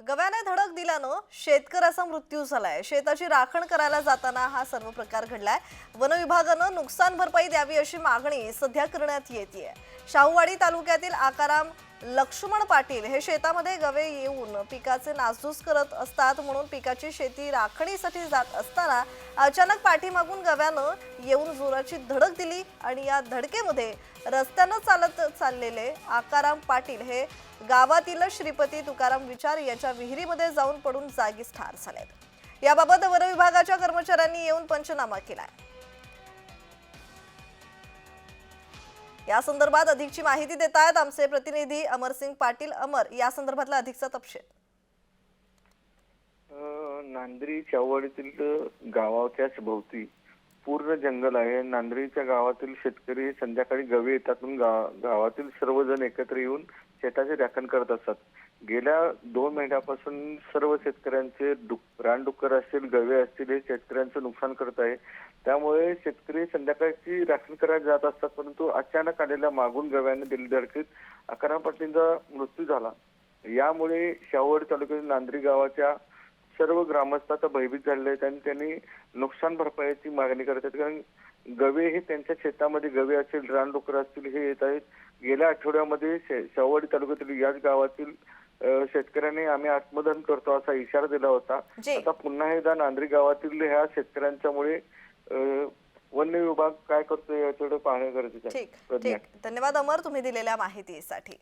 गव्याने धडक दिल्यानं शेतकऱ्याचा मृत्यू झालाय. शेताची राखण करायला जाताना हा सर्व प्रकार घडलाय. वनविभागानं नुकसान भरपाई द्यावी अशी मागणी सध्या करण्यात येते शाहूवाडी तालुक्यातील आकाराम लक्ष्मण पाटील हे शेतामध्ये गवे येऊन पिकाचे नासधूस करत असतात. म्हणून पिकाची शेती राखणीसाठी जात असताना अचानक पाठीमागून गव्यानं येऊन जोराची धडक दिली आणि या धडकेमध्ये रस्त्यानं चालत चाललेले आकाराम पाटील हे गावातील श्रीपती तुकाराम विचार याच्या विहिरीमध्ये जाऊन पडून जागीच ठार झालेत. याबाबत वनविभागाच्या कर्मचाऱ्यांनी येऊन पंचनामा केलाय. या संदर्भात अधिकची माहिती देत आहेत आमचे प्रतिनिधी अमरसिंग पाटील. अमर या संदर्भातला अधिकचा तपशील. नांदरी नांद्री चावडीतील गावाच्याच भोवती पूर्ण जंगल आहे. नांदरीच्या गावातील शेतकरी संध्याकाळी गवे येतात गा- गावातील सर्वजण एकत्र येऊन शेताचे राखण करत असतात. गेल्या दोन महिन्यापासून सर्व शेतकऱ्यांचे डुक रानडुक्कर असतील गवे असतील हे शेतकऱ्यांचं नुकसान करत आहे. त्यामुळे शेतकरी संध्याकाळची राखण करायला जात असतात परंतु अचानक आलेल्या मागून गव्याने दिलेल्या धडकीत अकरा पाटलींचा मृत्यू झाला. यामुळे शाहूवाडी तालुक्यातील नांद्री गावाच्या सर्व ग्रामस्थ आता भयभीत झालेले आहेत आणि त्यांनी नुकसान भरपाईची मागणी करत आहेत. कारण गवे हे त्यांच्या शेतामध्ये गवे असतील रानडुकर असतील हे येत आहेत. गेल्या आठवड्यामध्ये शे- शाहूवाडी तालुक्यातील याच गावातील शेतकऱ्यांनी आम्ही आत्मदहन करतो असा इशारा दिला होता. आता पुन्हा एकदा नांद्री गावातील ह्या शेतकऱ्यांच्यामुळे वन्य विभाग काय करतोय याच्याकडे पाहणं गरजेचं आहे. धन्यवाद अमर तुम्ही दिलेल्या माहितीसाठी.